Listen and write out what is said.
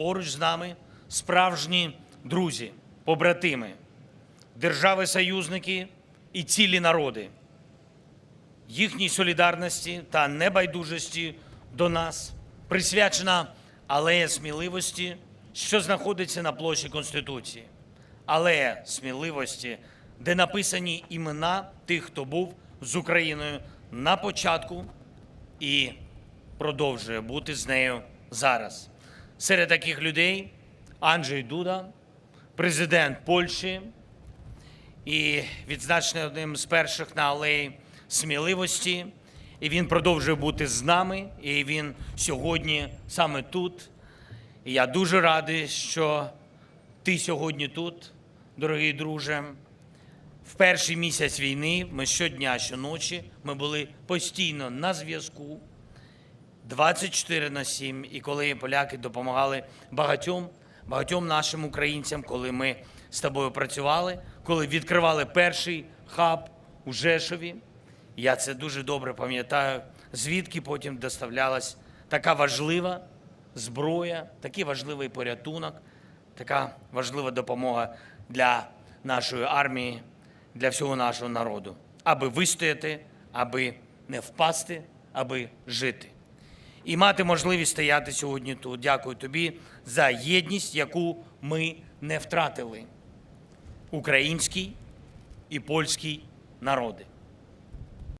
Поруч з нами справжні друзі, побратими, держави-союзники і цілі народи. Їхній солідарності та небайдужості до нас присвячена алея сміливості, що знаходиться на площі Конституції. Алея сміливості, де написані імена тих, хто був з Україною на початку і продовжує бути з нею зараз. Серед таких людей Анджей Дуда, президент Польщі, і відзначений одним з перших на алеї сміливості. І він продовжує бути з нами, і він сьогодні саме тут. І я дуже радий, що ти сьогодні тут, дорогий друже. В перший місяць війни ми щодня, щоночі, ми були постійно на зв'язку. 24 на 7. І коли поляки допомагали багатьом, багатьом нашим українцям, коли ми з тобою працювали, коли відкривали перший хаб у Жешові, я це дуже добре пам'ятаю, звідки потім доставлялась така важлива зброя, такий важливий порятунок, така важлива допомога для нашої армії, для всього нашого народу, аби вистояти, аби не впасти, аби жити і мати можливість стояти сьогодні тут. Дякую тобі за єдність, яку ми не втратили. Український і польський народи.